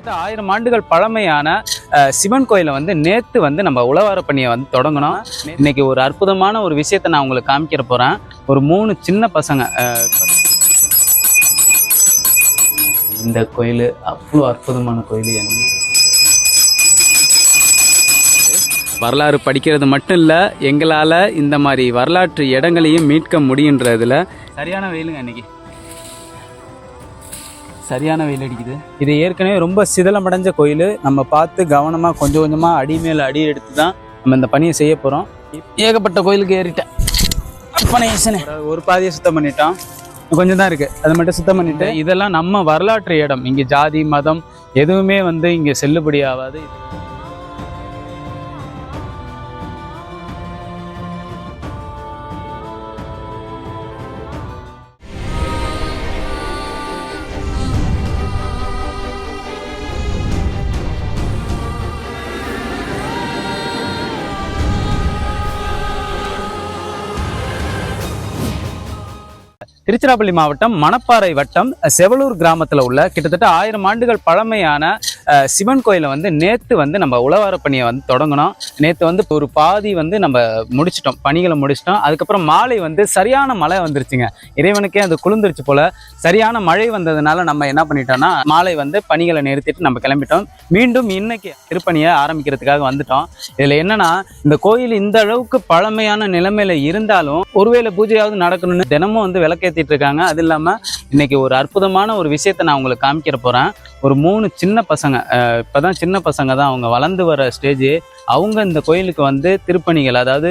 கிட்டத்தட்ட ஆயிரம் ஆண்டுகள் பழமையான சிவன் கோயிலை வந்து நேற்று வந்து நம்ம உழவார பணியை வந்து தொடங்கினோம். இன்னைக்கு ஒரு அற்புதமான ஒரு விஷயத்தை நான் உங்களுக்கு காமிக்கிற போறேன். ஒரு மூணு சின்ன பசங்க இந்த கோயில் அவ்வளோ அற்புதமான கோயில். என்ன வரலாறு படிக்கிறது மட்டும் இல்லை எங்களால் இந்த மாதிரி வரலாற்று இடங்களையும் மீட்க முடியுன்றதுல சரியான வெயிலுங்க அன்னைக்கு சரியான வெயில் அடிக்குது. இது ஏற்கனவே ரொம்ப சிதலமடைஞ்ச கோயில். நம்ம பார்த்து கவனமாக கொஞ்சம் கொஞ்சமாக அடி மேல அடி எடுத்து தான் நம்ம இந்த பணியை செய்ய போகிறோம் ஏகப்பட்ட கோயிலுக்கு ஏறிட்டேன். ஒரு பாதியை சுத்தம் பண்ணிட்டோம் கொஞ்சம் தான் இருக்குது அதை மட்டும் சுத்தம் பண்ணிட்டு இதெல்லாம் நம்ம வரலாற்று இடம். இங்கே ஜாதி மதம் எதுவுமே வந்து இங்கே செல்லுபடி ஆகாது திருச்சிராப்பள்ளி மாவட்டம் மணப்பாறை வட்டம் செவலூர் கிராமத்தில் உள்ள கிட்டத்தட்ட ஆயிரம் ஆண்டுகள் பழமையான சிவன் கோயிலை வந்து நேற்று வந்து நம்ம உழவார பணியை வந்து தொடங்கினோம். நேற்று வந்து ஒரு பாதி வந்து நம்ம முடிச்சிட்டோம் பணிகளை முடிச்சிட்டோம். அதுக்கப்புறம் மாலை வந்து சரியான மழை வந்துருச்சுங்க. இறைவனுக்கே அது குளிர்ந்துருச்சு போல. சரியான மழை வந்ததுனால நம்ம என்ன பண்ணிட்டோம்னா மாலை வந்து பணிகளை நிறுத்திட்டு நம்ம கிளம்பிட்டோம். மீண்டும் இன்னைக்கு திருப்பணியை ஆரம்பிக்கிறதுக்காக வந்துட்டோம். இதில் என்னன்னா இந்த கோயில் இந்த அளவுக்கு பழமையான நிலைமையில இருந்தாலும் ஒருவேளை பூஜையாவது நடக்கணும்னு தினமும் வந்து நடத்திட்டு இருக்காங்க. அது இல்லாம இன்னைக்கு ஒரு அற்புதமான ஒரு விஷயத்தை நான் உங்களுக்கு காமிக்கிற போறேன். ஒரு மூணு சின்ன பசங்க இப்பதான் சின்ன பசங்க தான் அவங்க வளர்ந்து வர ஸ்டேஜ் அவங்க இந்த கோயிலுக்கு வந்து திருப்பணிகள் அதாவது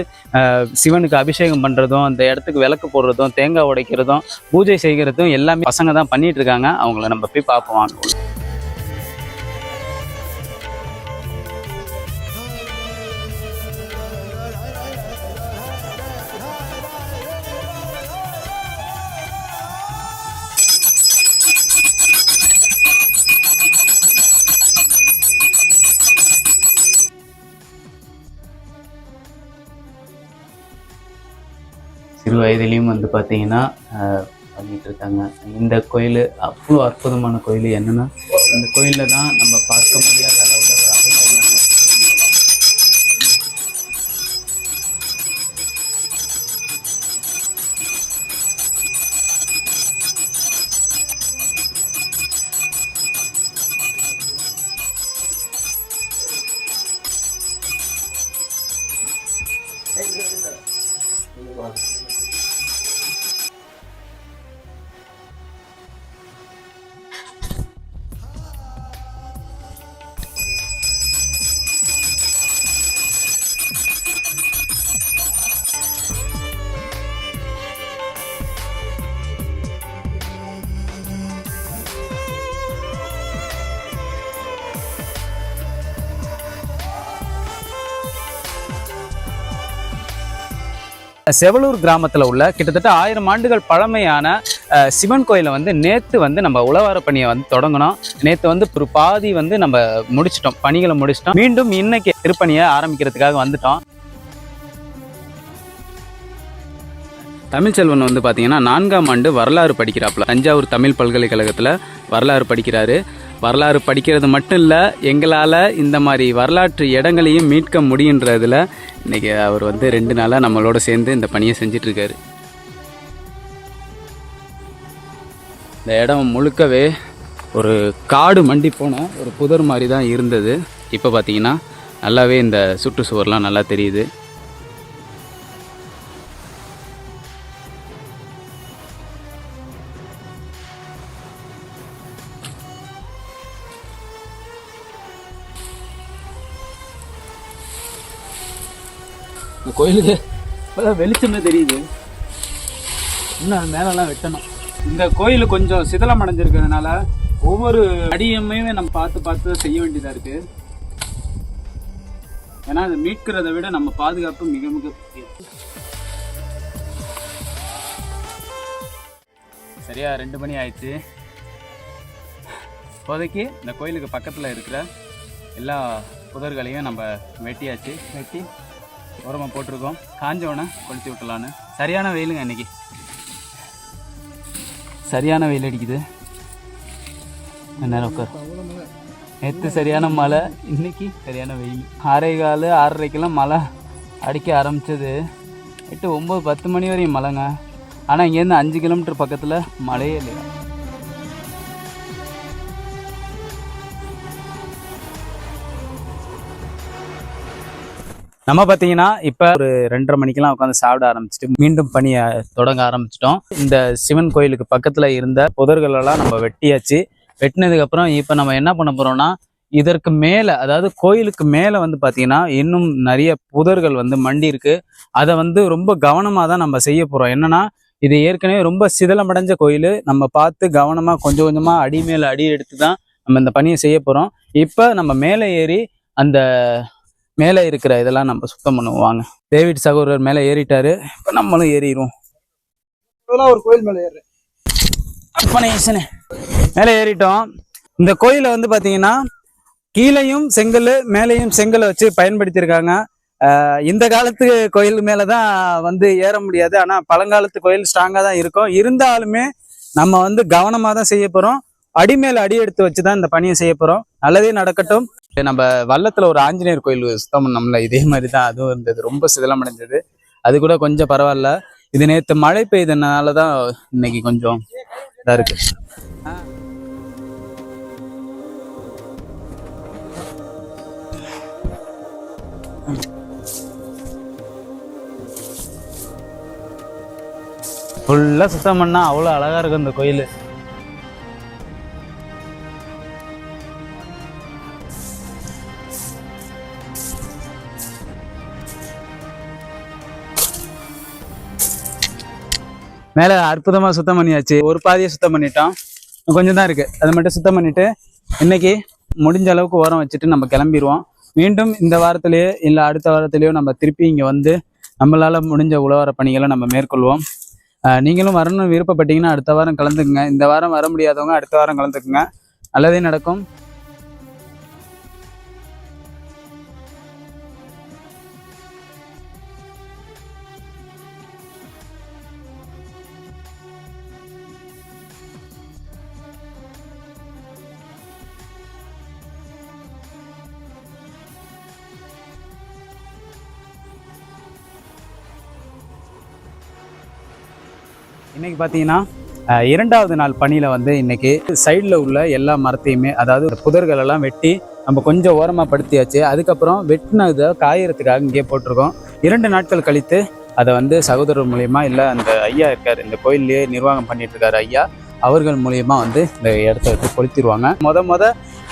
சிவனுக்கு அபிஷேகம் பண்றதும் அந்த இடத்துக்கு விளக்கு போடுறதும் தேங்காய் உடைக்கிறதும் பூஜை செய்கிறதும் எல்லாமே பசங்க தான் பண்ணிட்டு இருக்காங்க. அவங்கள நம்ம போய் பார்ப்போம் வயதிலையும் வந்து பார்த்தீங்கன்னா ஆஹ், பண்ணிட்டு இருக்காங்க இந்த கோயில் அவ்வளோ அற்புதமான கோயில். என்னன்னா இந்த கோயிலில் தான் நம்ம பார்க்க முடியாத அளவில் ஒரு அற்புதமான செவலூர் கிராமத்தில் உள்ள கிட்டத்தட்ட ஆயிரம் ஆண்டுகள் பழமையான சிவன் கோயிலை வந்து நேற்று வந்து நம்ம உழவார பணியை வந்து தொடங்கினோம். நேற்று வந்து ஒரு பாதி வந்து நம்ம முடிச்சிட்டோம் பணிகளை முடிச்சிட்டோம். மீண்டும் இன்னைக்கு திருப்பணியை ஆரம்பிக்கிறதுக்காக வந்துட்டோம். தமிழ்ச்செல்வன் வந்து பார்த்தீங்கன்னா நான்காம் ஆண்டு வரலாறு படிக்கிறாப்புல. தஞ்சாவூர் தமிழ் பல்கலைக்கழகத்தில் வரலாறு படிக்கிறாரு. வரலாறு படிக்கிறது மட்டும் இல்லை எங்களால் இந்த மாதிரி வரலாற்று இடங்களையும் மீட்க முடியுன்றதுல இன்றைக்கி அவர் வந்து ரெண்டு நாளாக நம்மளோட சேர்ந்து இந்த பணியை செஞ்சிட்ருக்காரு. இந்த இடம் முழுக்கவே ஒரு காடு மண்டி போன ஒரு புதர் மாதிரி தான் இருந்தது. இப்போ பார்த்தீங்கன்னா நல்லாவே இந்த சுற்றுச்சுவர்லாம் நல்லா தெரியுது. இந்த கோயிலுக்கு. இப்போதான் வெளிச்சமே தெரியுது. இன்னும் அது மேலெல்லாம் வெட்டணும். இந்த கோயில் கொஞ்சம் சிதலம் அடைஞ்சிருக்கிறதுனால ஒவ்வொரு அடியுமே நம்ம பார்த்து பார்த்து செய்ய வேண்டியதாக இருக்கு. ஏன்னா அதை மீட்கிறத விட நம்ம பாதுகாப்பு மிக மிக முக்கியம். சரியா ரெண்டு மணி ஆயிடுச்சு. இப்போதைக்கு இந்த கோயிலுக்கு பக்கத்தில் இருக்கிற எல்லா புதர்களையும் நம்ம வெட்டியாச்சு. வெட்டி உரமாக போட்டிருக்கோம். காஞ்சவனை கொளுத்தி விட்டலான்னு சரியான வெயிலுங்க இன்னைக்கு. சரியான வெயில் அடிக்குது. நேரம் உட்கார். நேற்று சரியான மழை இன்றைக்கி சரியான வெயில். ஆறே கால் ஆறரைக்கெல்லாம் மழை அடிக்க ஆரம்பிச்சது. எட்டு ஒம்பது பத்து மணி வரையும் மழைங்க. ஆனால் இங்கேருந்து அஞ்சு கிலோமீட்டர் பக்கத்தில் மழையே இல்லையா? நம்ம பார்த்தீங்கன்னா இப்போ ஒரு ரெண்டரை மணிக்கெல்லாம் உட்காந்து சாப்பிட ஆரம்பிச்சிட்டு மீண்டும் பணியை தொடங்க ஆரம்பிச்சிட்டோம். இந்த சிவன் கோயிலுக்கு பக்கத்தில் இருந்த புதர்களெல்லாம் நம்ம வெட்டியாச்சு. வெட்டினதுக்கப்புறம் இப்போ நம்ம என்ன பண்ண போகிறோம்னா இதற்கு மேலே அதாவது கோயிலுக்கு மேலே வந்து பார்த்தீங்கன்னா இன்னும் நிறைய புதர்கள் வந்து மண்டி இருக்கு. அதை வந்து ரொம்ப கவனமாக தான் நம்ம செய்ய போகிறோம் என்னன்னா இது ஏற்கனவே ரொம்ப சிதலமடைஞ்ச கோயில். நம்ம பார்த்து கவனமாக கொஞ்சம் கொஞ்சமாக அடி மேலே அடி எடுத்து தான் நம்ம இந்த பணியை செய்ய போகிறோம் இப்போ நம்ம மேலே ஏறி அந்த மேலே இருக்கிற இதெல்லாம் நம்ம சுத்தம் பண்ணுவோம். வாங்க. டேவிட் சகோதரர் மேலே ஏறிட்டாரு. இப்போ நம்மளும் ஏறிடுவோம். ஒரு கோயில் மேல ஏறுறேன். அப்பனே ஈசனே மேலே ஏறிட்டோம். இந்த கோயிலை வந்து பார்த்தீங்கன்னா கீழையும் செங்கல் மேலேயும் செங்கலை வச்சு பயன்படுத்தியிருக்காங்க. இந்த காலத்து கோயில் மேலே தான் வந்து ஏற முடியாது. ஆனால் பழங்காலத்து கோயில் ஸ்ட்ராங்காக தான் இருக்கும். இருந்தாலுமே நம்ம வந்து கவனமாக தான் செய்ய போகிறோம் அடி மேல அடி எடுத்து வச்சு தான் இந்த பணியை செய்ய போகிறோம் நல்லதே நடக்கட்டும். நம்ம வல்லத்தில் ஒரு ஆஞ்சநேயர் கோயில் சுத்தம் பண்ணோம்ல இதே மாதிரி தான் அதுவும் இருந்தது. ரொம்ப சிதலம் அடைஞ்சது. அது கூட கொஞ்சம் பரவாயில்ல. இது நேற்று மழை பெய்தனால தான் இன்னைக்கு கொஞ்சம் இதாக இருக்கு. ஃபுல்லாக சுத்தம் பண்ணா அவ்வளோ அழகா இருக்கும் இந்த கோயில். மேலே அற்புதமாக சுத்தம் பண்ணியாச்சு. ஒரு பாதியை சுத்தம் பண்ணிட்டோம். கொஞ்சம் தான் இருக்குது அதை மட்டும் சுத்தம் பண்ணிட்டு இன்னைக்கு முடிஞ்ச அளவுக்கு ஓரம் வச்சுட்டு நம்ம கிளம்பிடுவோம் மீண்டும் இந்த வாரத்திலேயோ இல்லை அடுத்த வாரத்திலேயோ நம்ம திருப்பி இங்கே வந்து நம்மளால் முடிஞ்ச உழவர பணிகளை நம்ம மேற்கொள்வோம். நீங்களும் வரணும்னு விருப்பப்பட்டீங்கன்னா அடுத்த வாரம் கலந்துக்குங்க. இந்த வாரம் வர முடியாதவங்க அடுத்த வாரம் கலந்துக்குங்க. நல்லதே நடக்கும். இன்னைக்கு பார்த்தீங்கன்னா இரண்டாவது நாள் பணியில் வந்து இன்னைக்கு சைடில் உள்ள எல்லா மரத்தையுமே அதாவது புதர்கள் எல்லாம் வெட்டி நம்ம கொஞ்சம் ஓரமாக படுத்தியாச்சு. அதுக்கப்புறம் வெட்டினதை காயறதுக்காக இங்கே போட்டிருக்கோம். இரண்டு நாட்கள் கழித்து அதை வந்து சகோதரர் மூலியமா இல்லை அந்த ஐயா இருக்கார் இந்த கோயில்லையே நிர்வாகம் பண்ணிட்டு இருக்காரு ஐயா. அவர்கள் மூலியமா வந்து இந்த இடத்த வந்து கொளுத்திடுவாங்க. முத முத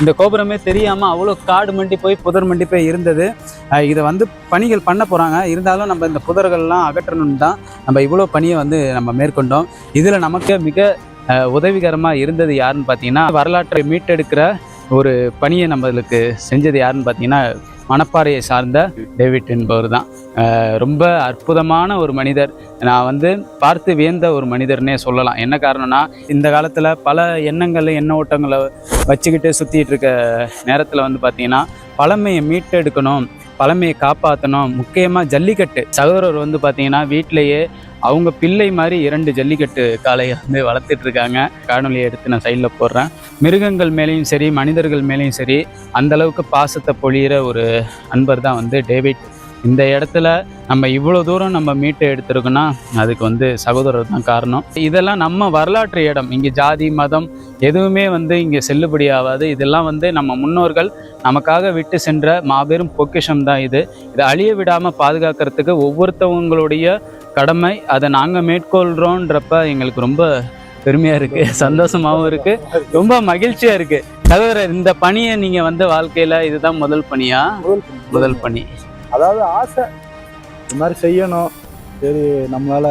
இந்த கோபுரமே தெரியாமல் அவ்வளோ காடு மண்டி போய் புதர் மண்டி போய் இருந்தது. இதை வந்து பணிகள் பண்ண போகிறாங்க இருந்தாலும் நம்ம இந்த புதர்கள்லாம் அகற்றணும்னு தான் நம்ம இவ்வளோ பணியை வந்து நம்ம மேற்கொண்டோம். இதில் நமக்கு மிக உதவிகரமாக இருந்தது யாருன்னு பார்த்தீங்கன்னா வரலாற்றை மீட்டெடுக்கிற ஒரு பணியை நம்மளுக்கு செஞ்சது யாருன்னு பார்த்தீங்கன்னா மணப்பாறையை சார்ந்த டேவிட் என்பவர் தான். ரொம்ப அற்புதமான ஒரு மனிதர். நான் வந்து பார்த்து வியந்த ஒரு மனிதர்னே சொல்லலாம். என்ன காரணம்னா இந்த காலத்தில் பல எண்ணங்கள் எண்ண ஓட்டங்களை வச்சுக்கிட்டு சுற்றிட்டு இருக்க நேரத்தில் வந்து பார்த்தீங்கன்னா பழமையை மீட்டெடுக்கணும் பழமையை காப்பாற்றணும் முக்கியமாக ஜல்லிக்கட்டு. சகோதரர் வந்து பார்த்தீங்கன்னா வீட்டிலேயே அவங்க பிள்ளை மாதிரி இரண்டு ஜல்லிக்கட்டு காளையை வந்து வளர்த்துட்டு இருக்காங்க. காணொலியை எடுத்து நான் சைடில் போடுறேன். மிருகங்கள் மேலேயும் சரி மனிதர்கள் மேலேயும் சரி அந்தளவுக்கு பாசத்தை பொழியிற ஒரு அன்பர் தான் வந்து டேவிட் இந்த இடத்துல நம்ம இவ்வளோ தூரம் நம்ம மீட்டு எடுத்திருக்கோன்னா அதுக்கு வந்து சகோதரர் தான் காரணம். இதெல்லாம் நம்ம வரலாற்று இடம். இங்கே ஜாதி மதம் எதுவுமே வந்து இங்கே செல்லுபடி ஆகாது. இதெல்லாம் வந்து நம்ம முன்னோர்கள் நமக்காக விட்டு சென்ற மாபெரும் பொக்கிஷம் தான் இது. இதை அழிய விடாமல் பாதுகாக்கிறதுக்கு ஒவ்வொருத்தவங்களுடைய கடமை அதை நாங்கள் மேற்கொள்கிறோன்றப்ப எங்களுக்கு ரொம்ப பெருமையாக இருக்குது சந்தோஷமாகவும் இருக்குது ரொம்ப மகிழ்ச்சியாக இருக்குது சகோதரர் இந்த பணியை நீங்கள் வந்து வாழ்க்கையில் இதுதான் முதல் பணியா? முதல் பணி. அதாவது ஆசை. இது மாதிரி செய்யணும். சரி நம்மளால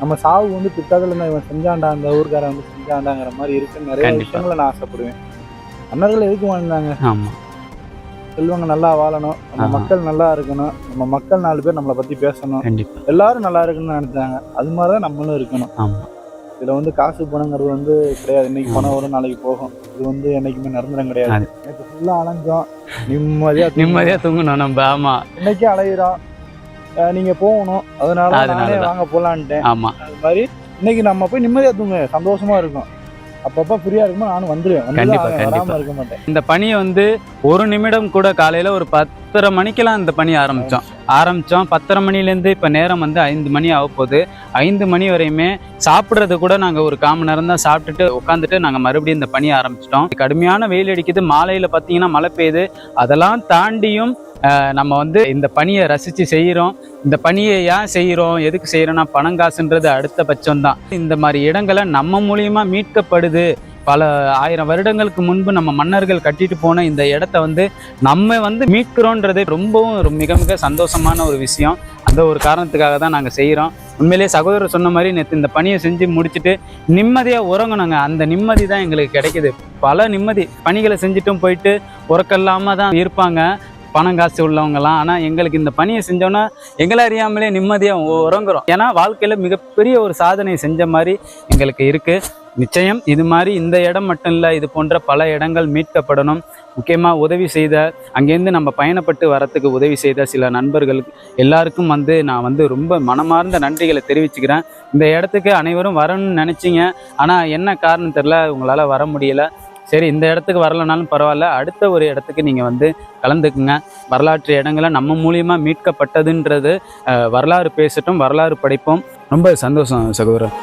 நம்ம சாவு வந்து பித்தகல இவன் செஞ்சாண்டா அந்த ஊர்க்காரன் வந்து செஞ்சாண்டாங்கிற மாதிரி இருக்கு நிறைய. விஷயங்களை நான் ஆசைப்படுவேன். மன்னர்கள் எதுக்கு வாழ்ந்தாங்க? செல்வங்க நல்லா வாழணும். நம்ம. மக்கள் நல்லா இருக்கணும். நம்ம மக்கள் நாலு பேர் நம்மளை பத்தி பேசணும். எல்லாரும் நல்லா இருக்குன்னு நினைச்சாங்க. அது மாதிரி தான் நம்மளும் இருக்கணும். இதுல வந்து காசு பணங்கிறது வந்து கிடையாது. இன்னைக்கு. பணம் வரும் நாளைக்கு போகும். இது வந்து என்னைக்குமே நிரந்தரம் கிடையாது. நேற்று ஃபுல்லா அலைஞ்சோம். நிம்மதியா தூங்கணும். நிம்மதியாக தூங்கணும் நம்ம ஆமாம் இன்னைக்கு அலையிறோம். அஹ் நீங்க போகணும். அதனால நானே. வாங்க போலான்ட்டேன். ஆமாம் அது மாதிரி இன்னைக்கு நம்ம போய் நிம்மதியா தூங்க சந்தோஷமா இருக்கும். அப்பப்போ ஃப்ரீயா இருக்கும்போது நானும் வந்துருவேன். வந்து கண்டிப்பா, தான் கண்டிப்பா. வராம இருக்க மாட்டேன். இந்த பணியை வந்து ஒரு நிமிடம் கூட காலையில ஒரு பத்தரை மணிக்கெல்லாம் இந்த பணி ஆரம்பிச்சோம். ஆரம்பித்தோம் பத்தரை மணிலேருந்து இப்போ நேரம் வந்து ஐந்து மணி ஆக போகுது. ஐந்து மணி வரையுமே சாப்பிட்றது கூட நாங்கள் ஒரு காமன் நேரம் தான் சாப்பிட்டுட்டு உட்காந்துட்டு நாங்கள் மறுபடியும் இந்த பணியை ஆரம்பிச்சிட்டோம். கடுமையான வெயில் அடிக்குது. மாலையில் பார்த்தீங்கன்னா மழை பெய்யுது. அதெல்லாம் தாண்டியும் நம்ம வந்து இந்த பணியை ரசித்து செய்கிறோம் இந்த பணியை ஏன் செய்கிறோம் எதுக்கு செய்கிறோன்னா பணம் காசுன்றது அடுத்த பட்சம்தான். இந்த மாதிரி இடங்களை நம்ம மூலியமாக மீட்கப்படுது. பல ஆயிரம் வருடங்களுக்கு முன்பு நம்ம மன்னர்கள் கட்டிட்டு போன இந்த இடத்த வந்து நம்ம வந்து மீட்கிறோன்றது ரொம்பவும் மிக மிக சந்தோஷமான ஒரு விஷயம். அந்த ஒரு காரணத்துக்காக தான் நாங்கள் செய்கிறோம் உண்மையிலேயே சகோதரர் சொன்ன மாதிரி நேற்று இந்த பணியை செஞ்சு முடிச்சுட்டு நிம்மதியாக உறங்கணுங்க. அந்த நிம்மதி தான் எங்களுக்கு கிடைக்குது. பல நிம்மதி பணிகளை செஞ்சுட்டும் போயிட்டு உறக்கல்லாமல் தான் இருப்பாங்க. பணம் காசு உள்ளவங்கலாம். ஆனால் எங்களுக்கு இந்த பணியை செஞ்சோன்னா எங்களை அறியாமலே நிம்மதியாக உறங்குறோம். ஏன்னா வாழ்க்கையில் மிகப்பெரிய ஒரு சாதனை செஞ்ச மாதிரி எங்களுக்கு இருக்குது நிச்சயம் இது மாதிரி இந்த இடம் மட்டும் இல்லை இது போன்ற பல இடங்கள் மீட்கப்படணும். முக்கியமாக உதவி செய்த அங்கேருந்து நம்ம பயணப்பட்டு வரத்துக்கு உதவி செய்த சில நண்பர்களுக்கு எல்லாருக்கும் வந்து நான் வந்து ரொம்ப மனமார்ந்த நன்றிகளை தெரிவிச்சுக்கிறேன். இந்த இடத்துக்கு அனைவரும் வரணும்னு நினச்சிங்க. ஆனால் என்ன காரணம் தெரில உங்களால் வர முடியல. சரி இந்த இடத்துக்கு வரலனாலும் பரவாயில்ல. அடுத்த ஒரு இடத்துக்கு நீங்கள் வந்து கலந்துக்குங்க. வரலாற்று இடங்களை நம்ம மூலியமாக மீட்கப்பட்டதுன்றது வரலாறு பேசட்டும் வரலாறு படிப்போம். ரொம்ப சந்தோஷம் சகோதரர்.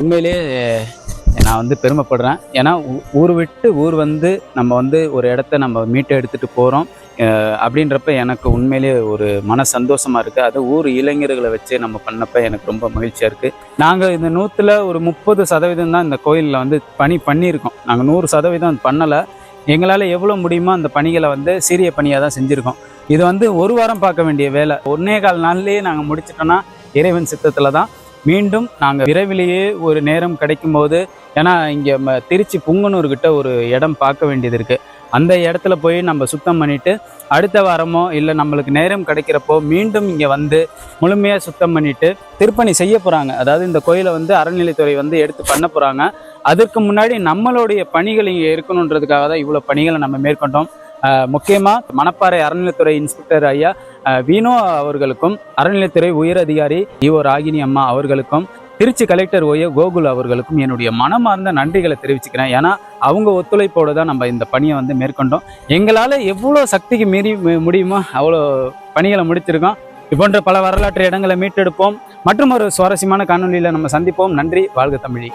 உண்மையிலேயே நான் வந்து பெருமைப்படுறேன். ஏன்னா ஊ- ஊர் விட்டு ஊர் வந்து நம்ம வந்து ஒரு இடத்த நம்ம மீட்டை எடுத்துகிட்டு போகிறோம் அப்படின்றப்ப எனக்கு உண்மையிலேயே ஒரு மன சந்தோஷமாக இருக்குது அது ஊர் இளைஞர்களை வச்சு நம்ம பண்ணப்போ எனக்கு ரொம்ப மகிழ்ச்சியாக இருக்குது நாங்கள் இந்த நூற்றில் ஒரு முப்பது சதவீதம் தான் இந்த கோயிலில் வந்து பணி பண்ணியிருக்கோம். நாங்கள் நூறு சதவீதம் பண்ணலை. எங்களால் எவ்வளோ முடியுமோ அந்த பணிகளை வந்து சீரிய பணியாக தான் செஞ்சுருக்கோம். இது வந்து ஒரு வாரம் பார்க்க வேண்டிய வேலை. ஒன்னே கால் நாள்லேயே நாங்கள் முடிச்சிட்டோன்னா இறைவன் சித்தத்தில் தான் மீண்டும் நாங்கள் விரைவிலேயே ஒரு நேரம் கிடைக்கும்போது ஏன்னா இங்கே திருச்சி புங்கனூர்கிட்ட ஒரு இடம் பார்க்க வேண்டியது இருக்குது அந்த இடத்துல போய் நம்ம சுத்தம் பண்ணிட்டு அடுத்த வாரமோ இல்லை நம்மளுக்கு நேரம் கிடைக்கிறப்போ மீண்டும் இங்கே வந்து முழுமையாக சுத்தம் பண்ணிவிட்டு திருப்பணி செய்ய போகிறாங்க அதாவது இந்த கோயிலை வந்து அறநிலைத்துறை வந்து எடுத்து பண்ண போகிறாங்க அதற்கு முன்னாடி நம்மளுடைய பணிகள் இங்கே இருக்கணுன்றதுக்காக தான் இவ்வளோ பணிகளை நம்ம மேற்கொண்டோம். முக்கியமாக மணப்பாறை அறநிலைத்துறை இன்ஸ்பெக்டர் ஐயா அஹ், வீணோ அவர்களுக்கும் அறநிலைத்துறை உயர் அதிகாரி ஈவோ ராகினி அம்மா அவர்களுக்கும் திருச்சி கலெக்டர் ஓய கோகுல் அவர்களுக்கும் என்னுடைய மனமார்ந்த நன்றிகளை தெரிவிச்சுக்கிறேன். ஏன்னா அவங்க ஒத்துழைப்போடு தான் நம்ம இந்த பணியை வந்து மேற்கொண்டோம். எங்களால் எவ்வளோ சக்திக்கு மீறி மு- முடியுமோ அவ்வளோ பணிகளை முடிச்சிருக்கோம். இப்போன்ற பல வரலாற்று இடங்களை மீட்டெடுப்போம். மற்றும் ஒரு சுவாரஸ்யமான காணொலியில் நம்ம சந்திப்போம். நன்றி. வாழ்க தமிழி.